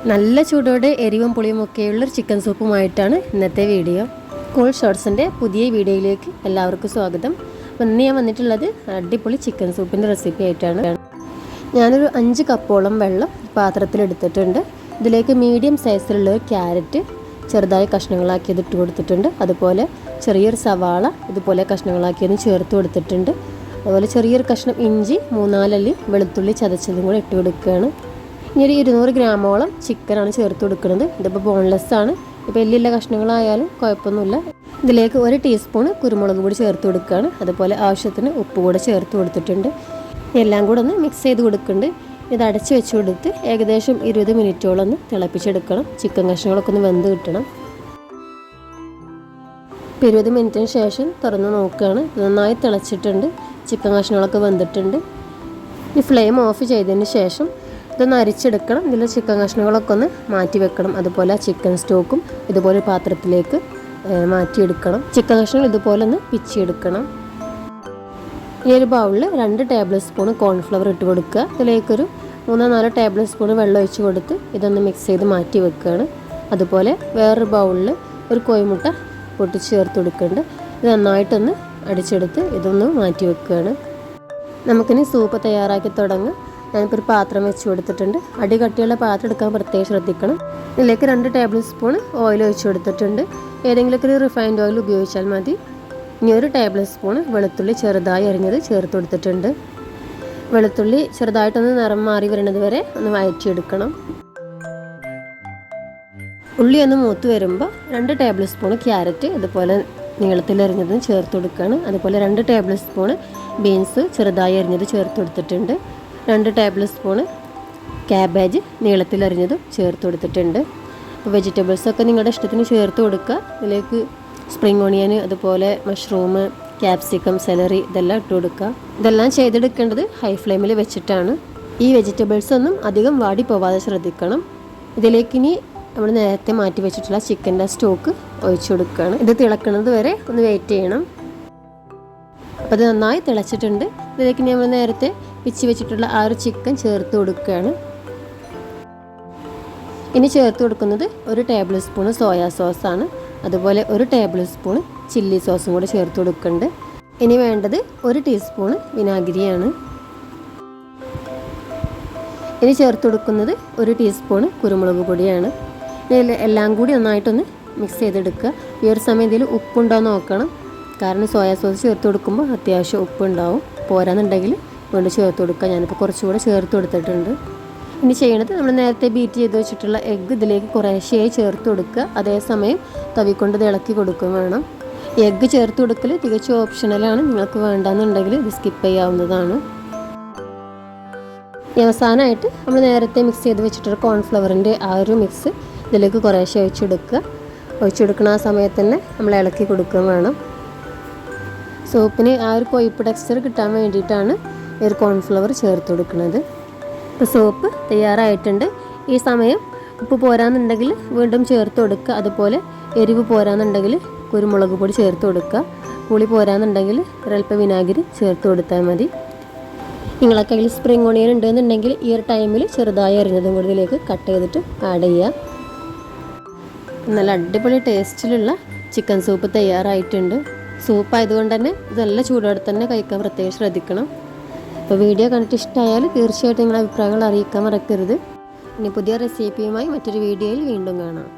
നല്ല ചൂടോടെ എരിവും പുളിയും ഒക്കെയുള്ള ചിക്കൻ സൂപ്പുമായിട്ടാണ് ഇന്നത്തെ വീഡിയോ. കൂൾ ഷോർട്സിന്റെ പുതിയ വീഡിയോയിലേക്ക് എല്ലാവർക്കും സ്വാഗതം. അപ്പം ഇന്ന് ഞാൻ വന്നിട്ടുള്ളത് അടിപൊളി ചിക്കൻ സൂപ്പിന്റെ റെസിപ്പി ആയിട്ടാണ്. ഞാനൊരു അഞ്ച് കപ്പോളം വെള്ളം പാത്രത്തിലെടുത്തിട്ടുണ്ട് ഇതിലേക്ക് മീഡിയം സൈസിലുള്ള ഒരു ക്യാരറ്റ് ചെറുതായി കഷ്ണങ്ങളാക്കിയത് ഇട്ട് കൊടുത്തിട്ടുണ്ട്. അതുപോലെ ചെറിയൊരു സവാള ഇതുപോലെ കഷ്ണങ്ങളാക്കിയതും ചേർത്ത് കൊടുത്തിട്ടുണ്ട്. അതുപോലെ ചെറിയൊരു കഷ്ണം ഇഞ്ചി മൂന്നാലല്ലി വെളുത്തുള്ളി ചതച്ചതും കൂടെ ഇട്ട് കൊടുക്കുകയാണ്. ഇനി ഒരു ഇരുന്നൂറ് ഗ്രാമോളം ചിക്കനാണ് ചേർത്ത് കൊടുക്കുന്നത്. ഇതിപ്പോൾ ബോൺലെസ് ആണ്. ഇപ്പോൾ വലിയ കഷ്ണങ്ങളായാലും കുഴപ്പമൊന്നുമില്ല. ഇതിലേക്ക് ഒരു ടീസ്പൂൺ കുരുമുളക് പൊടി ചേർത്ത് കൊടുക്കുകയാണ്. അതുപോലെ ആവശ്യത്തിന് ഉപ്പ് കൂടെ ചേർത്ത് കൊടുത്തിട്ടുണ്ട്. എല്ലാം കൂടെ ഒന്ന് മിക്സ് ചെയ്ത് കൊടുക്കുന്നുണ്ട്. ഇത് അടച്ച് വെച്ച് കൊടുത്ത് ഏകദേശം ഇരുപത് മിനിറ്റോളം ഒന്ന് തിളപ്പിച്ചെടുക്കണം. ചിക്കൻ കഷ്ണങ്ങളൊക്കെ ഒന്ന് വെന്ത് കിട്ടണം. ഇപ്പോൾ ഇരുപത് മിനിറ്റിന് ശേഷം തുറന്ന് നോക്കുകയാണ്. നന്നായി തിളച്ചിട്ടുണ്ട്. ചിക്കൻ കഷ്ണങ്ങളൊക്കെ വെന്തിട്ടുണ്ട്. ഈ ഫ്ലെയിം ഓഫ് ചെയ്തതിന് ശേഷം ഇതൊന്ന് അരിച്ചെടുക്കണം. ഇതിൽ ചിക്കൻ കഷ്ണങ്ങളൊക്കെ ഒന്ന് മാറ്റി വെക്കണം. അതുപോലെ ചിക്കൻ സ്റ്റോക്കും ഇതുപോലെ പാത്രത്തിലേക്ക് മാറ്റിയെടുക്കണം. ചിക്കൻ കഷ്ണങ്ങൾ ഇതുപോലെ ഒന്ന് പിച്ചിയെടുക്കണം. ഈ ഒരു ബൗളിൽ രണ്ട് ടേബിൾ സ്പൂൺ കോൺഫ്ലവർ ഇട്ട് കൊടുക്കുക. ഇതിലേക്കൊരു മൂന്നോ നാലോ ടേബിൾ സ്പൂൺ വെള്ളം ഒഴിച്ച് കൊടുത്ത് ഇതൊന്ന് മിക്സ് ചെയ്ത് മാറ്റി വെക്കുകയാണ്. അതുപോലെ വേറൊരു ബൗളിൽ ഒരു കോയിമുട്ട പൊട്ടിച്ച് ചേർത്ത് കൊടുക്കുന്നുണ്ട്. ഇത് നന്നായിട്ടൊന്ന് അടിച്ചെടുത്ത് ഇതൊന്ന് മാറ്റി വെക്കുകയാണ്. നമുക്കിനി സൂപ്പ് തയ്യാറാക്കി തുടങ്ങാം. ഞാനിപ്പോൾ ഒരു പാത്രം വെച്ച് കൊടുത്തിട്ടുണ്ട്. അടി കട്ടിയുള്ള പാത്രം എടുക്കാൻ പ്രത്യേകം ശ്രദ്ധിക്കണം. ഇതിലേക്ക് രണ്ട് ടേബിൾ സ്പൂൺ ഓയിൽ ഒഴിച്ച് കൊടുത്തിട്ടുണ്ട്. ഏതെങ്കിലുമൊക്കെ ഒരു റിഫൈൻഡ് ഓയിൽ ഉപയോഗിച്ചാൽ മതി. ഇനി ഒരു ടേബിൾ സ്പൂൺ വെളുത്തുള്ളി ചെറുതായി അരിഞ്ഞത് ചേർത്ത് കൊടുത്തിട്ടുണ്ട്. വെളുത്തുള്ളി ചെറുതായിട്ടൊന്ന് നിറം മാറി വരുന്നത് വരെ ഒന്ന് വഴറ്റിയെടുക്കണം ഉള്ളി ഒന്ന് മൂത്ത് വരുമ്പോൾ രണ്ട് ടേബിൾ സ്പൂൺ ക്യാരറ്റ് ഇതുപോലെ നീളത്തിൽ അരിഞ്ഞത് ചേർത്ത് കൊടുക്കുകയാണ് അതുപോലെ രണ്ട് ടേബിൾ സ്പൂൺ ബീൻസ് ചെറുതായി അരിഞ്ഞത് ചേർത്ത് കൊടുത്തിട്ടുണ്ട്. രണ്ട് ടേബിൾ സ്പൂണ് ക്യാബേജ് നീളത്തിൽ അരിഞ്ഞതും ചേർത്ത് കൊടുത്തിട്ടുണ്ട്. അപ്പോൾ വെജിറ്റബിൾസൊക്കെ നിങ്ങളുടെ ഇഷ്ടത്തിന് ചേർത്ത് കൊടുക്കുക. ഇതിലേക്ക് സ്പ്രിംഗ് ഓണിയൻ അതുപോലെ മഷ്റൂം ക്യാപ്സിക്കം സെലറി ഇതെല്ലാം ഇട്ട് കൊടുക്കുക. ഇതെല്ലാം ചെയ്തെടുക്കേണ്ടത് ഹൈ ഫ്ലെയിമിൽ വെച്ചിട്ടാണ്. ഈ വെജിറ്റബിൾസ് ഒന്നും അധികം വാടി പോവാതെ ശ്രദ്ധിക്കണം. ഇതിലേക്ക് ഇനി നമ്മൾ നേരത്തെ മാറ്റി വെച്ചിട്ടുള്ള ചിക്കന്റെ സ്റ്റോക്ക് ഒഴിച്ചു കൊടുക്കുകയാണ്. ഇത് തിളക്കുന്നത് വരെ ഒന്ന് വെയിറ്റ് ചെയ്യണം. അപ്പോൾ അത് നന്നായി തിളച്ചിട്ടുണ്ട്. ഇതിലേക്ക് ഇനി നമ്മൾ നേരത്തെ പിച്ചി വെച്ചിട്ടുള്ള ആ ഒരു ചിക്കൻ ചേർത്ത് കൊടുക്കുകയാണ്. ഇനി ചേർത്ത് കൊടുക്കുന്നത് ഒരു ടേബിൾ സ്പൂൺ സോയാ സോസാണ്. അതുപോലെ ഒരു ടേബിൾ സ്പൂൺ ചില്ലി സോസും കൂടെ ചേർത്ത് കൊടുക്കുന്നുണ്ട്. ഇനി വേണ്ടത് ഒരു ടീസ്പൂൺ വിനാഗിരിയാണ്. ഇനി ചേർത്ത് കൊടുക്കുന്നത് ഒരു ടീസ്പൂൺ കുരുമുളക് പൊടിയാണ്. ഇതിൽ എല്ലാം കൂടി നന്നായിട്ടൊന്ന് മിക്സ് ചെയ്തെടുക്കുക. ഈ ഒരു സമയം ഇതിൽ ഉപ്പുണ്ടോ നോക്കണം. കാരണം സോയാ സോസ് ചേർത്ത് കൊടുക്കുമ്പോൾ അത്യാവശ്യം ഉപ്പുണ്ടാവും. പോരാന്നുണ്ടെങ്കിൽ വീണ്ടും ചേർത്ത് കൊടുക്കുക. ഞാനിപ്പോൾ കുറച്ചുകൂടെ ചേർത്ത് കൊടുത്തിട്ടുണ്ട്. ഇനി ചെയ്യണത് നമ്മൾ നേരത്തെ ബീറ്റ് ചെയ്ത് വെച്ചിട്ടുള്ള എഗ്ഗ് ഇതിലേക്ക് കുറേശ്ശെയായി ചേർത്ത് കൊടുക്കുക. അതേസമയം തവിക്കൊണ്ട് ഇത് ഇളക്കി കൊടുക്കുകയും വേണം. എഗ്ഗ് ചേർത്ത് കൊടുക്കൽ തികച്ചും ഓപ്ഷണലാണ് നിങ്ങൾക്ക് വേണ്ടാന്നുണ്ടെങ്കിൽ ഇത് സ്കിപ്പ് ചെയ്യാവുന്നതാണ്. അവസാനമായിട്ട് നമ്മൾ നേരത്തെ മിക്സ് ചെയ്ത് വെച്ചിട്ടുള്ള കോൺഫ്ലവറിന്റെ ആ ഒരു മിക്സ് ഇതിലേക്ക് കുറേശ്ശെ ഒഴിച്ചെടുക്കുക ഒഴിച്ചെടുക്കുന്ന ആ സമയത്ത് തന്നെ നമ്മൾ ഇളക്കി കൊടുക്കുകയും വേണം. സോപ്പിന് ആ ഒരു കൊയ്പ്പ് ടെക്സ്ചർ കിട്ടാൻ വേണ്ടിയിട്ടാണ് ഒരു കോൺഫ്ലവർ ചേർത്ത് കൊടുക്കുന്നത് ഇപ്പോൾ സോപ്പ് തയ്യാറായിട്ടുണ്ട്. ഈ സമയം ഉപ്പ് പോരാന്നുണ്ടെങ്കിൽ വീണ്ടും ചേർത്ത് കൊടുക്കുക. അതുപോലെ എരിവ് പോരാന്നുണ്ടെങ്കിൽ കുരുമുളക് പൊടി ചേർത്ത് കൊടുക്കുക. പുളി പോരാന്നുണ്ടെങ്കിൽ ഒരൽപ്പം വിനാഗിരി ചേർത്ത് കൊടുത്താൽ മതി. നിങ്ങളെ കയ്യിൽ സ്പ്രിംഗ് ഓണിയൻ ഉണ്ടെന്നുണ്ടെങ്കിൽ ഈ ഒരു ടൈമിൽ ചെറുതായി അരിഞ്ഞതും കൂടി ഇതിലേക്ക് കട്ട് ചെയ്തിട്ട് ആഡ് ചെയ്യുക. നല്ല അടിപൊളി ടേസ്റ്റിലുള്ള ചിക്കൻ സൂപ്പ് തയ്യാറായിട്ടുണ്ട്. സൂപ്പ് ആയതുകൊണ്ട് തന്നെ നല്ല ചൂടോടെ തന്നെ കഴിക്കാൻ പ്രത്യേകം ശ്രദ്ധിക്കണം. അപ്പോൾ വീഡിയോ കണ്ടിട്ട് ഇഷ്ടമായാൽ തീർച്ചയായിട്ടും നിങ്ങളുടെ അഭിപ്രായങ്ങൾ അറിയിക്കാൻ മറക്കരുത്. ഇനി പുതിയ റെസിപ്പിയുമായി മറ്റൊരു വീഡിയോയിൽ വീണ്ടും കാണാം.